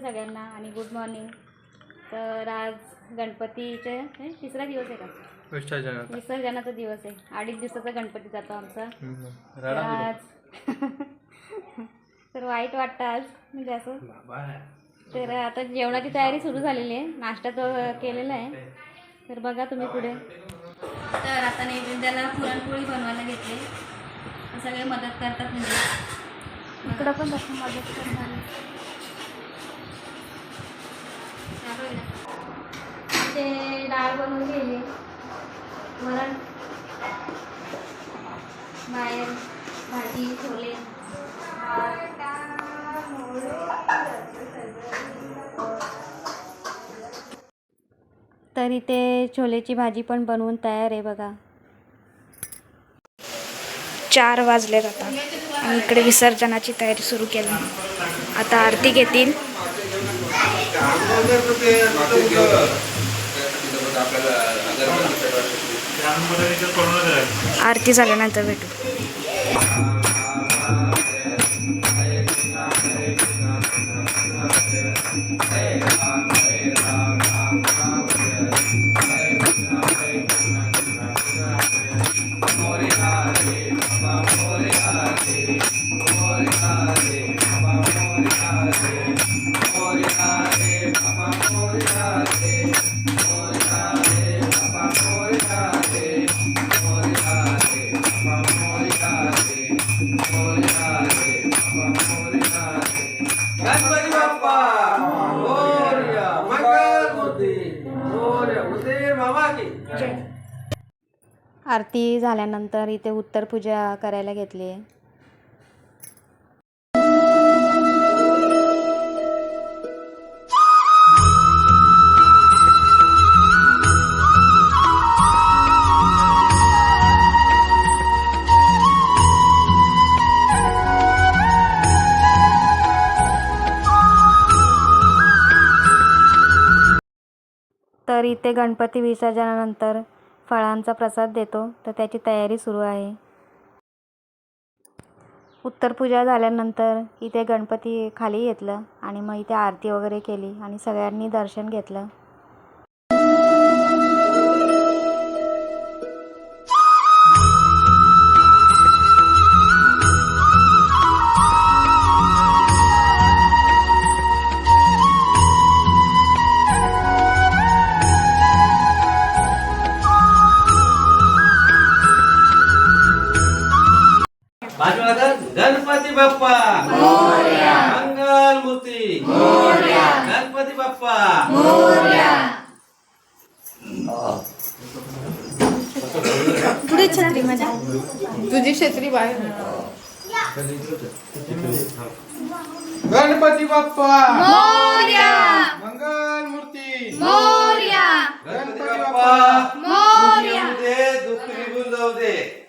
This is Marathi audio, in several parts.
सगळ्यांना आणि गुड मॉर्निंग तर आज गणपतीचे हे तिसरा दिवस आहे का? विसर्जनाचा. विसर्जनाचा दिवस आहे. अडीच दिवसाचा गणपती जातो आमचा. तर. आज तर वाईट वाटतं आज म्हणजे असं. तर आता जेवणाची तयारी सुरू झालेली आहे. नाश्ता तर केलेला आहे. तर बघा तुम्ही पुढे. तर आता नैवेद्याला पुरणपोळी बनवायला घेतली. सगळे मदत करतात म्हणजे. इकडं पण मदत करणार ते डाळ बनवून गेले वरण. बाहेर भाजी छोले. तर इथे छोलेची भाजी पण बनवून तयार आहे बघा. चार वाजले आता. आणि इकडे विसर्जनाची तयारी सुरू केली. आता आरती घेतील. आरती झाल्यानंतर भेटू गणपती आरती झाल्यानंतर इथे उत्तर पूजा करायला घेतली आहे इथे गणपती विसर्जनानंतर फळांचा प्रसाद देतो. तर त्याची तयारी सुरू आहे. उत्तर पूजा झाल्यानंतर इथे गणपती खाली घेतलं आणि मग इथे आरती वगैरे केली आणि सगळ्यांनी दर्शन घेतलं. कर. गणपती बाप्पा. मंगलमूर्ती. गणपती बाप्पा. तुझी छत्री बाहेर गणपती बाप्पा. मंगलमूर्ती. गणपती बाप्पा. दे दुःख निघून जाऊ दे.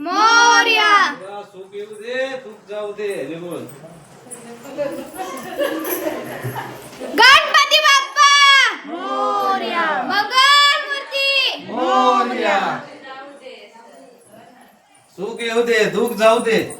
मोरया. सुख येऊ दे दुःख जाऊ दे निघून गणपती बाप्पा. मोर्या. मंगलमूर्ती. मोरया. सुख येऊ दे दुःख जाऊ दे.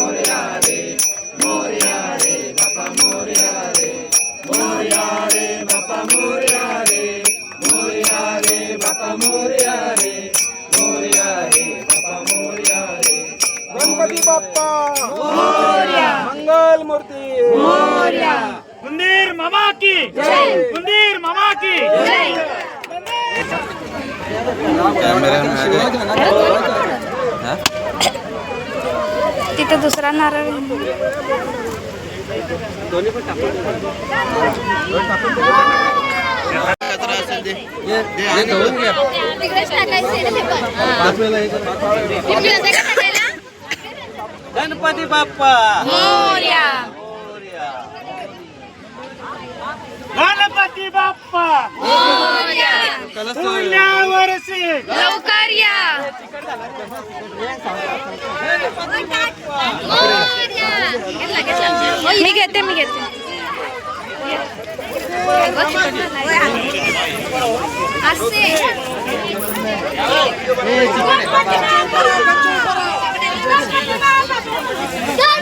उंदीर मामा की उंदीर मामा की तिथे दुसरा नारळ गणपती बाप्पा. गणपती बाप्पा. वर्षी लवकर या. मी घेते मी घेते. मोर्या गणपती बाप्पा मोर्या लवकर या. मोर्या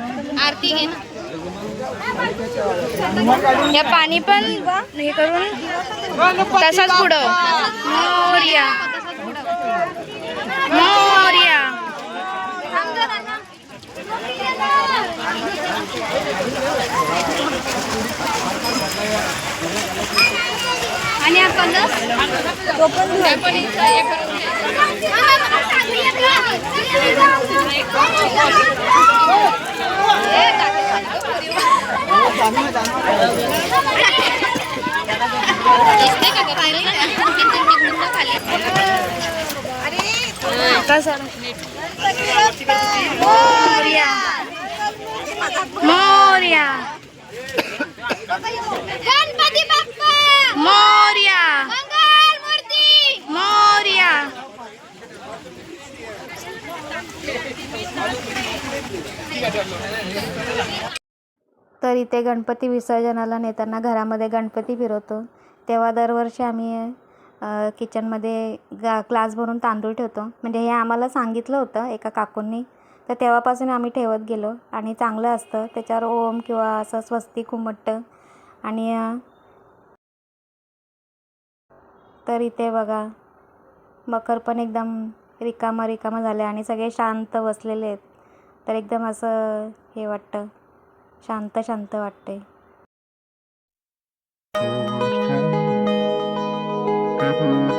आरती घे या पाणी पण हे करून तसाच पुढं मोर्या मोर्या आणि आपण पण मोर्या. मोर्या गणपती बाप्पा. मोर्या मंगल मूर्ती मोर्या तर इथे गणपती विसर्जनाला नेताना घरामध्ये गणपती फिरवतो. तेव्हा दरवर्षी आम्ही किचनमध्ये गा ग्लास भरून तांदूळ ठेवतो. म्हणजे हे आम्हाला सांगितलं होतं एका काकूंनी. तर तेव्हापासून आम्ही ठेवत गेलो आणि चांगलं असतं. त्याच्यावर ओम किंवा असं स्वस्ती उमटतं आणि तर इथे बघा मकर पण एकदम रिकामा रिकामा झाले आणि सगळे शांत बसलेले आहेत. तर एकदम असं हे वाटतं. शांत शांत वाटते हो, हो,